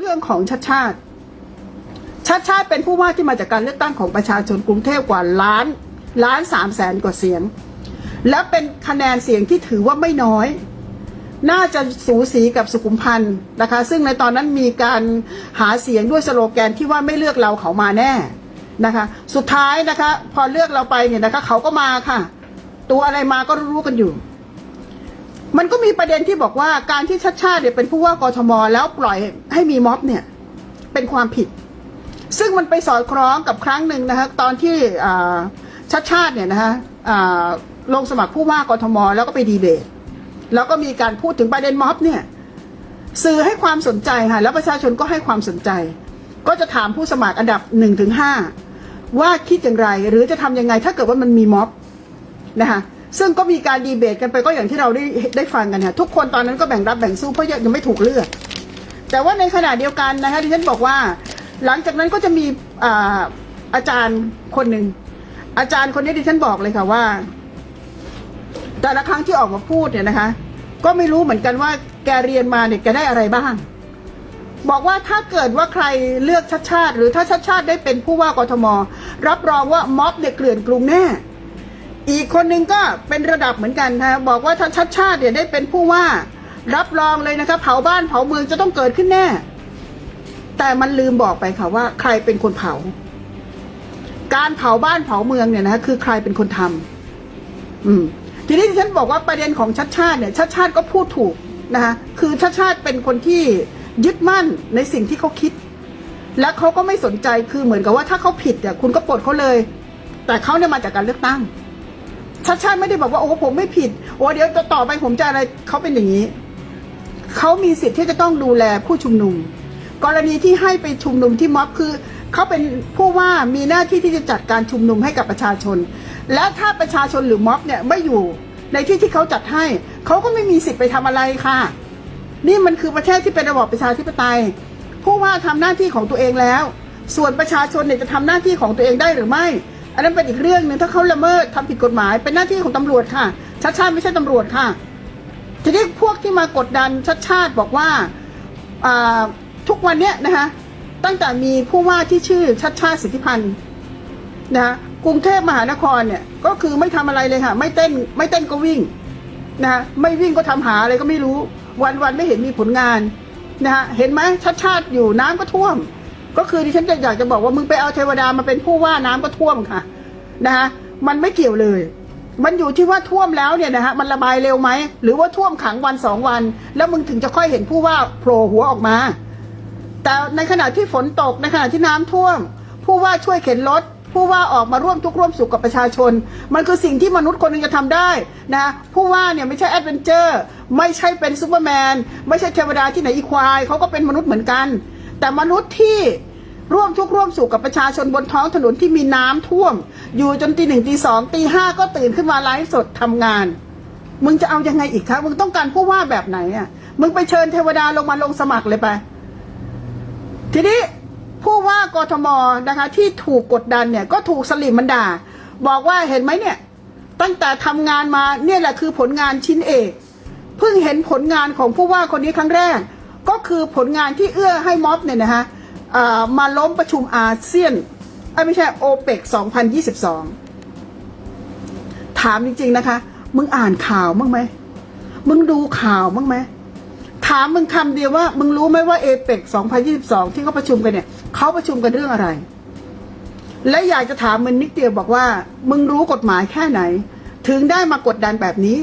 เรื่องของชาติชาติ ชาติชาติเป็นผู้ว่าที่มาจากการเลือกตั้งของประชาชนกรุงเทพกว่าล้านล้านสามแสนกว่าเสียง และเป็นคะแนนเสียงที่ถือว่าไม่น้อย น่าจะสูสีกับสุขุมพันธ์นะคะ ซึ่งในตอนนั้นมีการหาเสียงด้วยสโลแกนที่ว่าไม่เลือกเราเขามาแน่นะคะ สุดท้ายนะคะ พอเลือกเราไปเนี่ยนะคะ เขาก็มาค่ะ ตัวอะไรมาก็รู้กันอยู่ มันก็มีประเด็นที่บอกว่าการที่ชัดชาติเนี่ยเป็นผู้ว่ากทมแล้วปล่อยให้มีม็อบเนี่ยเป็นความผิด ซึ่งมันไปสอดคล้องกับครั้งหนึ่งนะคะตอนที่อ่าชัดชาติเนี่ยนะคะลงสมัครผู้ว่ากทม แล้วก็ไปดีเบต แล้วก็มีการพูดถึงประเด็นม็อบเนี่ยสื่อให้ความสนใจค่ะแล้วประชาชนก็ให้ความสนใจ ก็จะถามผู้สมัครอันดับหนึ่งถึงห้าว่าคิดอย่างไร หรือจะทำยังไงถ้าเกิดว่ามันมีม็อบนะคะ ซึ่งก็มีการดีเบตกันไปก็อย่างที่เราได้ได้ฟังกันค่ะทุกคนตอนนั้นก็แบ่งรับแบ่งสู้เพราะยังไม่ถูกเลือก แต่ว่าในขณะเดียวกันนะคะที่ฉันบอกว่า หลังจากนั้นก็จะมีอาอาจารย์คนหนึ่งอาจารย์คนนี้ที่ฉันบอกเลยค่ะว่า แต่ละครั้งที่ออกมาพูดเนี่ยนะคะ ก็ไม่รู้เหมือนกันว่าแกเรียนมาเนี่ยแกได้อะไรบ้าง บอกว่าถ้าเกิดว่าใครเลือกชัดชาติ หรือถ้าชัดชาติได้เป็นผู้ว่ากทม รับรองว่าม็อบเนี่ยเกลื่อนกรุงแน่ อีกคนหนึ่งก็เป็นระดับเหมือนกันนะบอกว่าถ้าชัดชาติเนี่ยได้เป็นผู้ว่า รับรองเลยนะคะเผาบ้านเผาเมืองจะต้องเกิดขึ้นแน่ แต่มันลืมบอกไปค่ะว่า ใครเป็นคนเผา การเผาบ้านเผาเมืองเนี่ยนะคะคือใครเป็นคนทำอืม ทีนี้ที่ฉันบอกว่าประเด็นของชัดชาติเนี่ยชัดชาติก็พูดถูกนะคะคือชัดชาติเป็นคนที่ยึดมั่นในสิ่งที่เขาคิด และเขาก็ไม่สนใจคือเหมือนกับว่าถ้าเขาผิดเนี่ยคุณก็ปลดเขาเลย แต่เขาเนี่ยมาจากการเลือกตั้ง ชัดชาติไม่ได้บอกว่าโอ้ผมไม่ผิดโอ้เดี๋ยวต่อไปผมจะอะไรเขาเป็นอย่างนี้เขามีสิทธิ์ที่จะต้องดูแลผู้ชุมนุม กรณีที่ให้ไปชุมนุมที่ม็อบคือเขาเป็นผู้ว่ามีหน้าที่ที่จะจัดการชุมนุมให้กับประชาชน และถ้าประชาชนหรือม็อบเนี่ยไม่อยู่ในที่ที่เขาจัดให้เขาก็ไม่มีสิทธิ์ไปทำอะไรค่ะ นี่มันคือประเทศที่เป็นระบอบประชาธิปไตย ผู้ว่าทำหน้าที่ของตัวเองแล้ว ส่วนประชาชนเนี่ยจะทำหน้าที่ของตัวเองได้หรือไม่ อันนั้นเป็นอีกเรื่องหนึ่งถ้าเขาละเมิดทำผิดกฎหมาย เป็นหน้าที่ของตำรวจค่ะชัดชาติไม่ใช่ตำรวจค่ะทีนี้พวกที่มากดดันชัดชาติบอกว่าทุกวันเนี้ยนะคะตั้งแต่มีผู้ว่าที่ชื่อชัดชาติสิทธิพันธ์นะคะกรุงเทพมหานครเนี่ยก็คือไม่ทำอะไรเลยค่ะ ไม่เต้นไม่เต้นก็วิ่งนะคะไม่วิ่งก็ทำหาอะไรก็ไม่รู้ วันวันไม่เห็นมีผลงานนะคะเห็นไหมชัดชาติอยู่น้ำก็ท่วม ก็คือดิฉันจะอยากจะบอกว่ามึงไปเอาเทวดามาเป็นผู้ว่าน้ำก็ท่วมค่ะนะคะมันไม่เกี่ยวเลย มันอยู่ที่ว่าท่วมแล้วเนี่ยนะฮะมันระบายเร็วไหมหรือว่าท่วมขังวันสองวัน แล้วมึงถึงจะค่อยเห็นผู้ว่าโผล่หัวออกมา แต่ในขณะที่ฝนตกในขณะที่น้ำท่วม ผู้ว่าช่วยเข็นรถผู้ว่าออกมาร่วมทุกร่วมสุขกับประชาชน มันคือสิ่งที่มนุษย์คนหนึงจะทำได้นะผู้ว่าเนี่ยไม่ใช่แอดเวนเจอร์ไม่ใช่เป็นซูเปอร์แมนไม่ใช่เทวดาที่ไหนอีควายเขาก็เป็นมนุษย์เหมือนกัน แต่มนุษย์ที่ร่วมทุกข์ร่วมสุขกับประชาชนบนท้องถนนที่มีน้ำท่วม อยู่จนตีหนึ่งตีสองตีห้าก็ตื่นขึ้นมาไลฟ์สดทำงาน มึงจะเอายังไงอีกคะมึงต้องการผู้ว่าแบบไหนอะมึงไปเชิญเทวดาลงมาลงสมัครเลยไป ทีนี้ผู้ว่ากทมนะคะ ที่ถูกกดดันเนี่ยก็ถูกสลิมมันด่า บอกว่าเห็นไหมเนี่ย ตั้งแต่ทำงานมาเนี่ยแหละคือผลงานชิ้นเอกเพิ่งเห็นผลงานของผู้ว่าคนนี้ครั้งแรก ก็คือผลงานที่เอื้อให้ม็อบเนี่ยนะคะมาล้มประชุมอาเซียนไม่ใช่โอเปก2022 ถามจริง ๆ นะคะ มึงอ่านข่าวบ้งไหม มึงดูข่าวบ้งไหม ถามมึงคำเดียวว่า มึงรู้ไหมว่าเอเปก2022 ที่เขาประชุมกันเนี่ยเขาประชุมกันเรื่องอะไร และอยากจะถามมึงนิดเดียวบอกว่า มึงรู้กฎหมายแค่ไหน ถึงได้มากดดันแบบนี้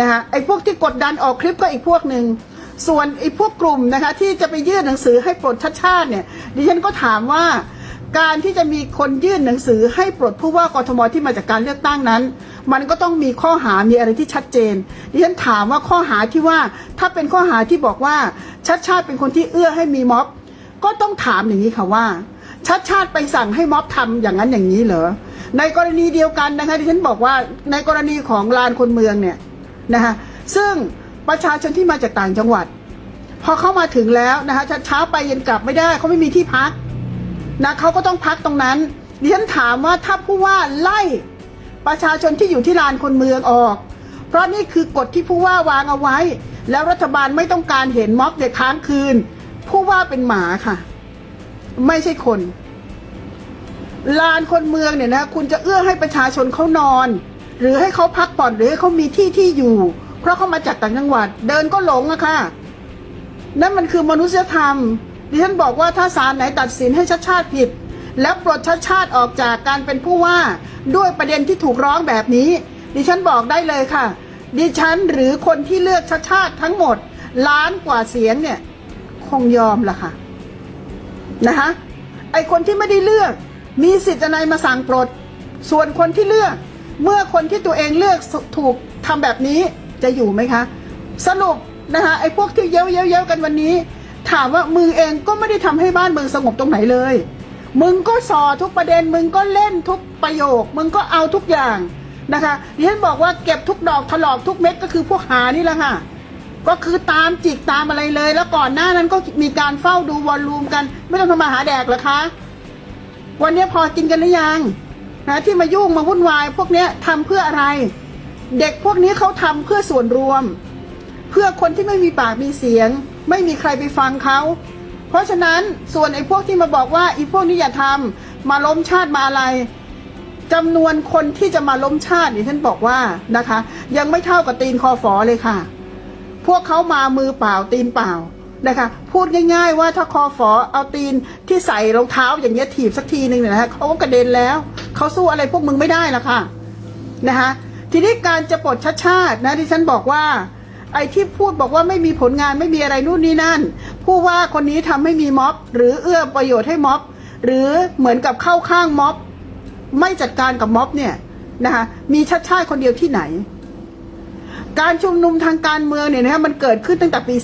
นะคะไอ้พวกที่กดดันออกคลิปก็อีกพวกหนึ่ง ส่วนไอ้พวกกลุ่มนะคะที่จะไปยื่นหนังสือให้ปลดชาติชาติเนี่ยดิฉันก็ถามว่าการที่จะมีคนยื่นหนังสือให้ปลดผู้ว่ากทมที่มาจากการเลือกตั้งนั้น มันก็ต้องมีข้อหามีอะไรที่ชัดเจนดิฉันถามว่าข้อหาที่ว่าถ้าเป็นข้อหาที่บอกว่าชัดชาติเป็นคนที่เอื้อให้มีม็อบ ก็ต้องถามอย่างนี้ค่ะว่า ชัดชาติไปสั่งให้ม็อบทำอย่างนั้นอย่างนี้เหรอในกรณีเดียวกันนะคะที่ฉันบอกว่าในกรณีของลานคนเมืองเนี่ยนะคะซึ่ง ประชาชนที่มาจากต่างจังหวัด พอเข้ามาถึงแล้วนะคะเช้าไปเย็นกลับไม่ได้เขาไม่มีที่พักนะเขาก็ต้องพักตรงนั้นดิฉันถามว่าถ้าผู้ว่าไล่ประชาชนที่อยู่ที่ลานคนเมืองออก เพราะนี่คือกฎที่ผู้ว่าวางเอาไว้ แล้วรัฐบาลไม่ต้องการเห็นม็อบเด็กค้างคืน ผู้ว่าเป็นหมาค่ะ ไม่ใช่คน ลานคนเมืองเนี่ยนะคุณจะเอื้อให้ประชาชนเขานอน หรือให้เขาพักผ่อนหรือให้เขามีที่ที่อยู่ เพราะเขามาจากต่างจังหวัด เดินก็หลงอะค่ะนั่นมันคือมนุษยธรรมดิฉันบอกว่าถ้าศาลไหนตัดสินให้ชัดชาติผิด แล้วปลดชัดชาติออกจากการเป็นผู้ว่าด้วยประเด็นที่ถูกร้องแบบนี้ ดิฉันบอกได้เลยค่ะ ดิฉันหรือคนที่เลือกชัดชาติทั้งหมด ล้านกว่าเสียงเนี่ย คงยอมละค่ะนะคะไอคนที่ไม่ได้เลือกมีสิทธิ์อะไรมาสั่งปลด ส่วนคนที่เลือก เมื่อคนที่ตัวเองเลือกถูกทำแบบนี้ จะอยู่ไหมคะ สรุปนะคะไอ้พวกที่เย้ยวเย้ยเย้ยกันวันนี้ ถามว่ามึงเองก็ไม่ได้ทำให้บ้านเมืองสงบตรงไหนเลย มึงก็สอทุกประเด็น มึงก็เล่นทุกประโยค มึงก็เอาทุกอย่างนะคะดิฉันบอกว่าเก็บทุกดอกถลอกทุกเม็ดก็คือพวกหานี่แหละค่ะก็คือตามจิกตามอะไรเลย แล้วก่อนหน้านั้นก็มีการเฝ้าดูวอลลุ่มกัน ไม่ต้องทำมาหาแดกหรอคะวันนี้พอกินกันหรือยังนะที่มายุ่งมาวุ่นวาย พวกเนี้ยทำเพื่ออะไร เด็กพวกนี้เขาทำเพื่อส่วนรวม เพื่อคนที่ไม่มีปากมีเสียง ไม่มีใครไปฟังเขา เพราะฉะนั้นส่วนไอ้พวกที่มาบอกว่าไอ้พวกนี้อย่าทำมาล้มชาติมาอะไรจำนวนคนที่จะมาล้มชาตินี่ท่านบอกว่านะคะ ยังไม่เท่ากับตีนคอฝอเลยค่ะ พวกเขามามือเปล่าตีนเปล่านะคะพูดง่ายๆว่าถ้าคอฝอเอาตีนที่ใส่รองเท้าอย่างเงี้ยถีบสักทีหนึ่งเนี่ยนะคะเขาก็กระเด็นแล้ว เขาสู้อะไรพวกมึงไม่ได้ละค่ะนะคะ ทีนี้การจะปลดชัดชาตินะที่ฉันบอกว่า ไอ้ที่พูดบอกว่าไม่มีผลงานไม่มีอะไรนู่นนี่นั่น ผู้ว่าคนนี้ทำให้มีม็อบ หรือเอื้อประโยชน์ให้ม็อบ หรือเหมือนกับเข้าข้างม็อบ ไม่จัดการกับม็อบเนี่ยนะคะมีชัดชาติคนเดียวที่ไหน การชุมนุมทางการเมืองเนี่ยนะฮะมันเกิดขึ้นตั้งแต่ปี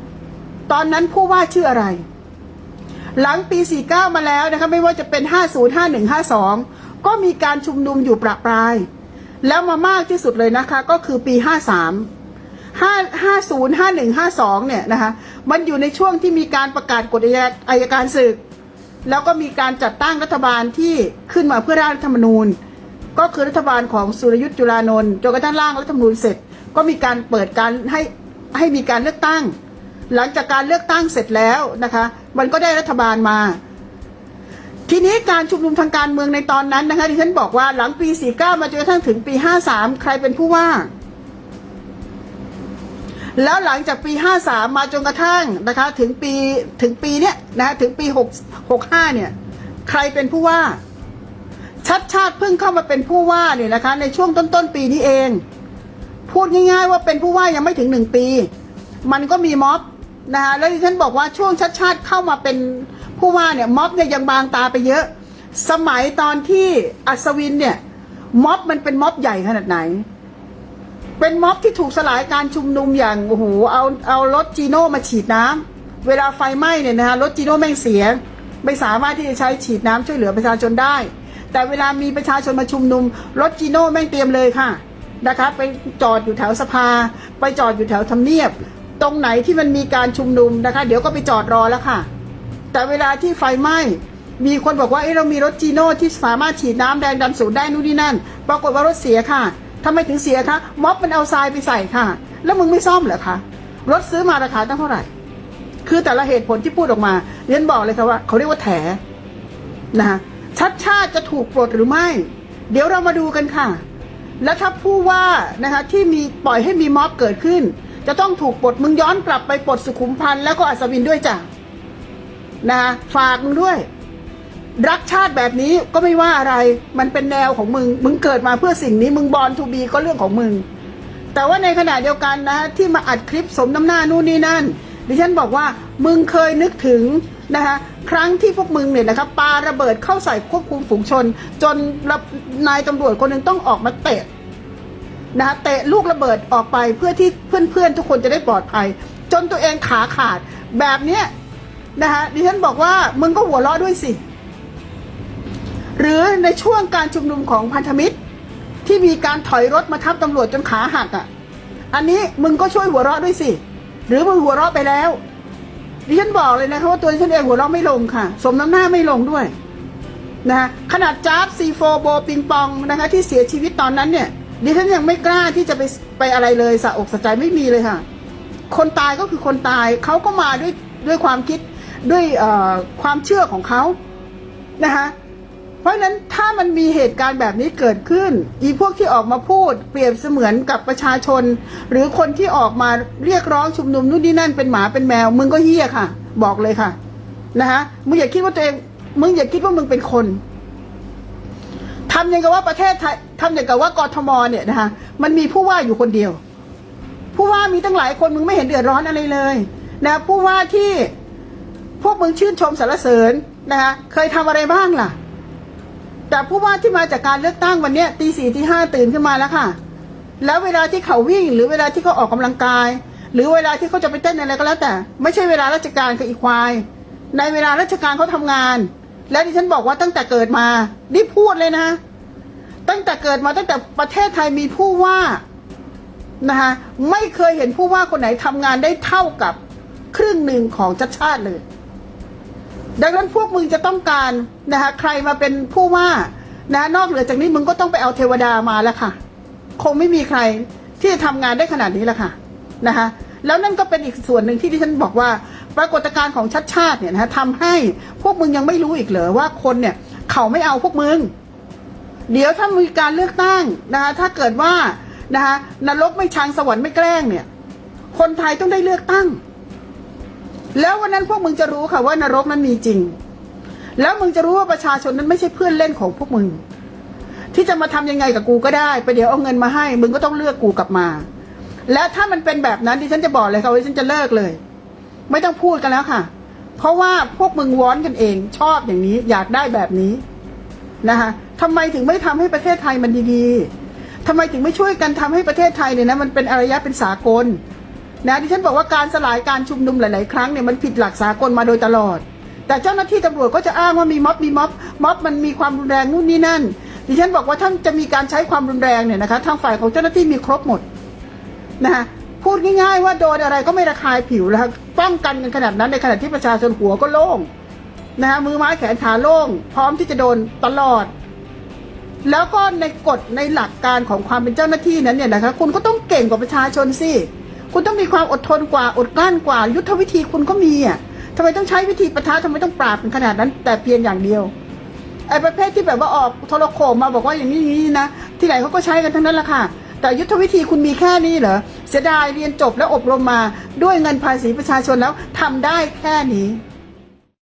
49 ตอนนั้นผู้ว่าชื่ออะไร หลังปี 49 มาแล้วนะคะไม่ว่าจะเป็น 50 51 52 ก็มีการชุมนุมอยู่ประปราย แล้วมามากที่สุดเลยนะคะ ก็คือปี 53 5 50 51 52 เนี่ยนะคะ มันอยู่ในช่วงที่มีการประกาศกฎอัยอัยการศึก แล้วก็มีการจัดตั้งรัฐบาลที่ขึ้นมาเพื่อร่างรัฐธรรมนูญ ก็คือรัฐบาลของสุรยุทธ์จุลานนท์จนกระทั่งร่างรัฐธรรมนูญเสร็จ ก็มีการเปิดการให้ให้มีการเลือกตั้ง หลังจากการเลือกตั้งเสร็จแล้วนะคะ มันก็ได้รัฐบาลมา ทีนี้การชุมนุมทางการเมืองในตอนนั้นนะคะที่ฉันบอกว่าหลังปี 49 มาจนกระทั่งถึงปี 53 ใครเป็นผู้ว่า แล้วหลังจากปี 53 มาจนกระทั่งนะคะถึงปีถึงปีเนี้ยนะถึงปี6 65 เนี่ย ใครเป็นผู้ว่า ชัดชาติเพิ่งเข้ามาเป็นผู้ว่าเนี่ยนะคะ ในช่วงต้นๆปีนี้เอง พูดง่าย ๆ ว่าเป็นผู้ว่ายังไม่ถึงหนึ่งปี มันก็มีม็อบนะคะแล้วที่ฉันบอกว่าช่วงชัดชาติเข้ามาเป็น ผู้ว่าเนี่ยม็อบเนี่ยยังบางตาไปเยอะ สมัยตอนที่อัศวินเนี่ยม็อบมันเป็นม็อบใหญ่ขนาดไหน เป็นม็อบที่ถูกสลายการชุมนุมอย่างโอ้โหเอาเอารถจีโน่มาฉีดน้ำเวลาไฟไหม้เนี่ยนะคะรถจีโน่แม่งเสียไม่สามารถที่จะใช้ฉีดน้ำช่วยเหลือประชาชนได้ แต่เวลามีประชาชนมาชุมนุม รถจีโน่แม่งเตรียมเลยค่ะนะคะไปจอดอยู่แถวสภา ไปจอดอยู่แถวทำเนียบ ตรงไหนที่มันมีการชุมนุมนะคะ เดี๋ยวก็ไปจอดรอแล้วค่ะ แต่เวลาที่ไฟไหม้มีคนบอกว่าเอ้เรามีรถจีโน่ที่สามารถฉีดน้ำแรงดันสูงได้นู่นนี่นั่น ปรากฏว่ารถเสียค่ะทำไมถึงเสียคะม็อบมันเอาทรายไปใส่ค่ะ แล้วมึงไม่ซ่อมเหรอคะรถซื้อมาราคาตั้งเท่าไหร่ คือแต่ละเหตุผลที่พูดออกมาเรียนบอกเลยค่ะว่า เขาเรียกว่าแถนะคะชัดชาติจะถูกปลดหรือไม่ เดี๋ยวเรามาดูกันค่ะ แล้วถ้าผู้ว่านะคะที่มีปล่อยให้มีม็อบเกิดขึ้น จะต้องถูกปลดมึงย้อนกลับไปปลดสุขุมพันธ์แล้วก็อัศวินด้วยจ้ะ นะฝากมึงด้วย รักชาติแบบนี้ก็ไม่ว่าอะไร มันเป็นแนวของมึง มึงเกิดมาเพื่อสิ่งนี้ มึงบอลทูบีก็เรื่องของมึง แต่ว่าในขณะเดียวกันนะที่มาอัดคลิปสมน้ำหน้านู่นนี่นั่น ดิฉันบอกว่ามึงเคยนึกถึงนะคะครั้งที่พวกมึงเนี่ยนะครับปาระเบิดเข้าใส่ควบคุมฝูงชน จนนายตำรวจคนหนึ่งต้องออกมาเตะนะคะเตะลูกระเบิดออกไปเพื่อที่เพื่อนๆ ทุกคนจะได้ปลอดภัย จนตัวเองขาขาดแบบเนี้ย นะคะดิฉันบอกว่ามึงก็หัวเราะด้วยสิ หรือในช่วงการชุมนุมของพันธมิตร ที่มีการถอยรถมาทับตำรวจจนขาหักอะ อันนี้มึงก็ช่วยหัวเราะด้วยสิ หรือมึงหัวเราะไปแล้ว ดิฉันบอกเลยนะคะว่าตัวดิฉันเองหัวเราะไม่ลงค่ะ สมน้ำหน้าไม่ลงด้วยนะคะขนาดจ้าบซีโฟโบปิงปองนะคะที่เสียชีวิตตอนนั้นเนี่ยดิฉันยังไม่กล้าที่จะไปไปอะไรเลยสะอกสะใจไม่มีเลยค่ะ คนตายก็คือคนตายเขาก็มาด้วยด้วยความคิด ด้วยความเชื่อของเขานะคะเพราะฉะนั้นถ้ามันมีเหตุการณ์แบบนี้เกิดขึ้น อีพวกที่ออกมาพูด เปรียบเสมือนกับประชาชน หรือคนที่ออกมาเรียกร้องชุมนุมนู่นนี่นั่นเป็นหมาเป็นแมว มึงก็เฮี้ยค่ะ บอกเลยค่ะนะคะมึงอย่าคิดว่าตัวเองมึงอย่าคิดว่ามึงเป็นคนทำอย่างกับว่าประเทศไทยทำอย่างกับว่ากทมเนี่ยนะคะมันมีผู้ว่าอยู่คนเดียว ผู้ว่ามีตั้งหลายคนมึงไม่เห็นเดือดร้อนอะไรเลยนะผู้ว่าที่ พวกมึงชื่นชมสรรเสริญนะคะเคยทำอะไรบ้างล่ะ แต่ผู้ว่าที่มาจากการเลือกตั้งวันนี้ตีสี่ตีห้าตื่นขึ้นมาแล้วค่ะ แล้วเวลาที่เขาวิ่ง หรือเวลาที่เขาออกกำลังกาย หรือเวลาที่เขาจะไปเต้นอะไรก็แล้วแต่ ไม่ใช่เวลาราชการกับอีควาย ในเวลาราชการเขาทำงาน และดิฉันบอกว่าตั้งแต่เกิดมานี่พูดเลยนะ ตั้งแต่เกิดมาตั้งแต่ประเทศไทยมีผู้ว่านะคะไม่เคยเห็นผู้ว่าคนไหนทำงานได้เท่ากับครึ่งหนึ่งของชัดชาติเลย ดังนั้นพวกมึงจะต้องการนะคะใครมาเป็นผู้ว่านะนอกเหนือจากนี้มึงก็ต้องไปเอาเทวดามาแล้วค่ะ คงไม่มีใครที่จะทำงานได้ขนาดนี้แล้วค่ะนะคะแล้วนั่นก็เป็นอีกส่วนหนึ่งที่ดิฉันบอกว่า ปรากฏการณ์ของชัดชาติเนี่ยนะคะทำให้พวกมึงยังไม่รู้อีกเหรอว่าคนเนี่ย เขาไม่เอาพวกมึง เดี๋ยวถ้ามีการเลือกตั้งนะคะถ้าเกิดว่านะคะนรกไม่ชังสวรรค์ไม่แกล้งเนี่ย คนไทยต้องได้เลือกตั้ง แล้ววันนั้นพวกมึงจะรู้ค่ะว่านรกนั้นมีจริง แล้วมึงจะรู้ว่าประชาชนนั้นไม่ใช่เพื่อนเล่นของพวกมึง ที่จะมาทำยังไงกับกูก็ได้ไปเดี๋ยวเอาเงินมาให้ มึงก็ต้องเลือกกูกลับมา และถ้ามันเป็นแบบนั้นดิฉันจะบอกเลยค่ะว่าฉันจะเลิกเลย ไม่ต้องพูดกันแล้วค่ะ เพราะว่าพวกมึงวอนกันเองชอบอย่างนี้อยากได้แบบนี้นะคะทำไมถึงไม่ทำให้ประเทศไทยมันดีๆทำไมถึงไม่ช่วยกันทำให้ประเทศไทยเนี่ยนะมันเป็นอารยะเป็นสากล นะดิฉันบอกว่าการสลายการชุมนุมหลาย ๆ ครั้งเนี่ยมันผิดหลักสากลมาโดยตลอด แต่เจ้าหน้าที่ตำรวจก็จะอ้างว่ามีม็อบมีม็อบม็อบมันมีความรุนแรงนู่นนี่นั่น ดิฉันบอกว่าท่านจะมีการใช้ความรุนแรงเนี่ยนะคะทางฝ่ายของเจ้าหน้าที่มีครบหมดนะคะพูดง่าย ๆ ว่าโดนอะไรก็ไม่ระคายผิวนะคะป้องกันกันขนาดนั้นในขณะที่ประชาชนหัวก็โล่งนะคะมือไม้แขนขาโล่ง พร้อมที่จะโดนตลอด แล้วก็ในกฎในหลักการของความเป็นเจ้าหน้าที่นั้นเนี่ยนะคะคุณก็ต้องเก่งกว่าประชาชนสิ คุณต้องมีความอดทนกว่าอดกลั้นกว่า ยุทธวิธีคุณก็มีอะทำไมต้องใช้วิธีประทะทำไมต้องปราบเป็นขนาดนั้น แต่เพียงอย่างเดียวไอ้ประเภทที่แบบว่าออกโทรโขงมาบอกว่าอย่างนี้อย่างนี้นะที่ไหนเขาก็ใช้กันทั้งนั้นแหละค่ะ แต่ยุทธวิธีคุณมีแค่นี้เหรอเสียดายเรียนจบแล้วอบรมมาด้วยเงินภาษีประชาชนแล้วทำได้แค่นี้